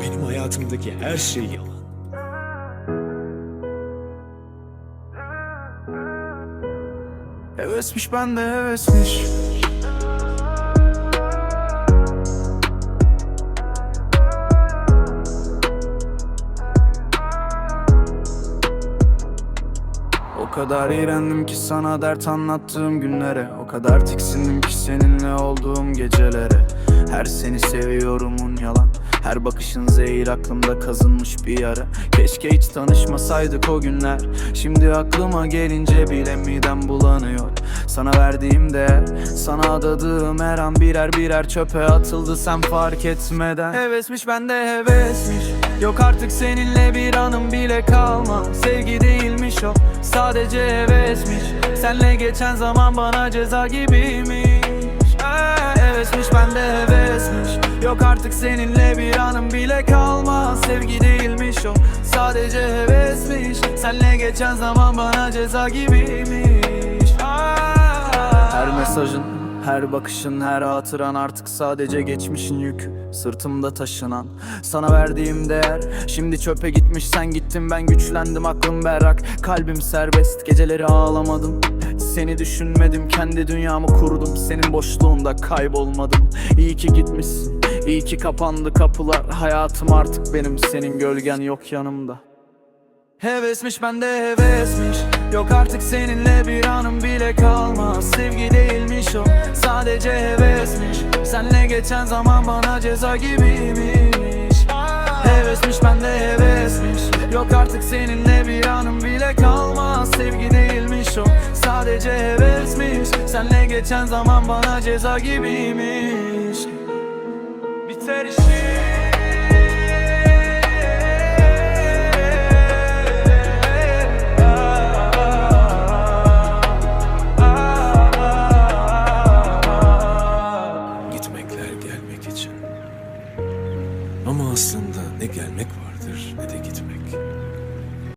Benim hayatımdaki her şey yalan. Hevesmiş ben de hevesmiş. O kadar iğrendim ki sana dert anlattığım günlere. O kadar tiksindim ki seninle olduğum gecelere Her seni seviyorumun yalan. Her bakışın zehir aklımda kazınmış bir yara Keşke hiç tanışmasaydık o günler. Şimdi aklıma gelince bile midem bulanıyor. Sana verdiğim değer Sana adadığım her an birer birer çöpe atıldı. Sen fark etmeden. Hevesmiş bende hevesmiş. Yok artık seninle bir anım bile kalma Sevgi değilmiş o sadece hevesmiş. Senle geçen zaman bana ceza gibiymiş. Aa, Hevesmiş bende Yok artık seninle bir anım bile kalma Sevgi değilmiş o sadece hevesmiş. Senle geçen zaman bana ceza gibiymiş. Aa, Her mesajın her bakışın, her hatıran artık sadece geçmişin yükü Sırtımda taşınan. Sana verdiğim değer Şimdi çöpe gitmiş sen gittin. Ben güçlendim aklım berrak Kalbim serbest. Geceleri ağlamadım Seni düşünmedim. Kendi dünyamı kurdum Senin boşluğunda kaybolmadım. İyi ki gitmişsin İyi ki kapandı kapılar. Hayatım artık benim. Senin gölgen yok yanımda. Hevesmiş bende hevesmiş Yok artık seninle bir anım bile kalmaz. Sevgi değilmiş o sadece hevesmiş Senle geçen zaman bana ceza gibiymiş. Hevesmiş bende hevesmiş Yok artık seninle bir anım bile kalmaz. Sevgi değilmiş o sadece hevesmiş Senle geçen zaman bana ceza gibiymiş Ama aslında ne gelmek vardır ne de gitmek.